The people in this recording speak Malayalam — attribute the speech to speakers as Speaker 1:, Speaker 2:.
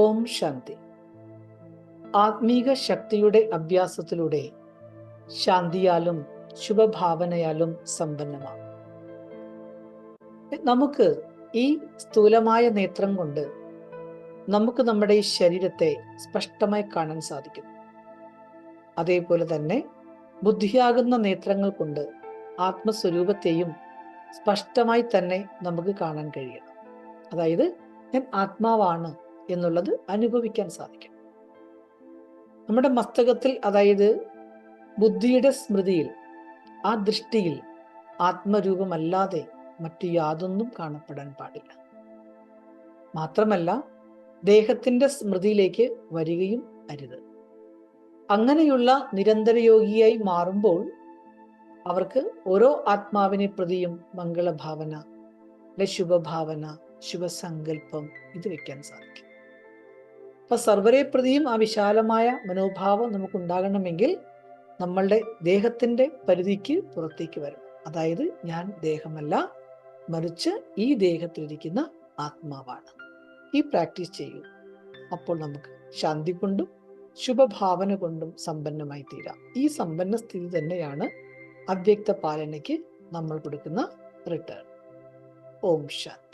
Speaker 1: ഓം ശാന്തി. ആത്മീക ശക്തിയുടെ അഭ്യാസത്തിലൂടെ ശാന്തിയാലും ശുഭഭാവനയാലും സമ്പന്നമാണ് നമുക്ക് ഈ സ്ഥൂലമായ നേത്രം കൊണ്ട് നമുക്ക് നമ്മുടെ ഈ ശരീരത്തെ സ്പഷ്ടമായി കാണാൻ സാധിക്കും. അതേപോലെ തന്നെ ബുദ്ധിയാകുന്ന നേത്രങ്ങൾ കൊണ്ട് ആത്മസ്വരൂപത്തെയും സ്പഷ്ടമായി തന്നെ നമുക്ക് കാണാൻ കഴിയണം. അതായത് ഞാൻ ആത്മാവാണ് എന്നുള്ളത് അനുഭവിക്കാൻ സാധിക്കും. നമ്മുടെ മസ്തകത്തിൽ അതായത് ബുദ്ധിയുടെ സ്മൃതിയിൽ ആ ദൃഷ്ടിയിൽ ആത്മരൂപമല്ലാതെ മറ്റു യാതൊന്നും കാണപ്പെടാൻ പാടില്ല. മാത്രമല്ല ദേഹത്തിന്റെ സ്മൃതിയിലേക്ക് വരികയും അരുത്. അങ്ങനെയുള്ള നിരന്തരയോഗിയായി മാറുമ്പോൾ അവർക്ക് ഓരോ ആത്മാവിനെ പ്രതിയും മംഗളഭാവന അല്ലെ ശുഭഭാവന ശുഭസങ്കല്പം ഇത് വയ്ക്കാൻ സാധിക്കും. അപ്പൊ സർവരെ പ്രതിയും ആ വിശാലമായ മനോഭാവം നമുക്ക് ഉണ്ടാകണമെങ്കിൽ നമ്മളുടെ ദേഹത്തിന്റെ പരിധിക്ക് പുറത്തേക്ക് വരണം. അതായത് ഞാൻ ദേഹമല്ല മറിച്ച് ഈ ദേഹത്തിലിരിക്കുന്ന ആത്മാവാണ്. ഈ പ്രാക്ടീസ് ചെയ്യൂ. അപ്പോൾ നമുക്ക് ശാന്തി കൊണ്ടും ശുഭഭാവന കൊണ്ടും സമ്പന്നമായി തീരാം. ഈ സമ്പന്ന സ്ഥിതി തന്നെയാണ് അവ്യക്ത പാലനയ്ക്ക് നമ്മൾ കൊടുക്കുന്ന റിട്ടേൺ ഓം ശാന്തി.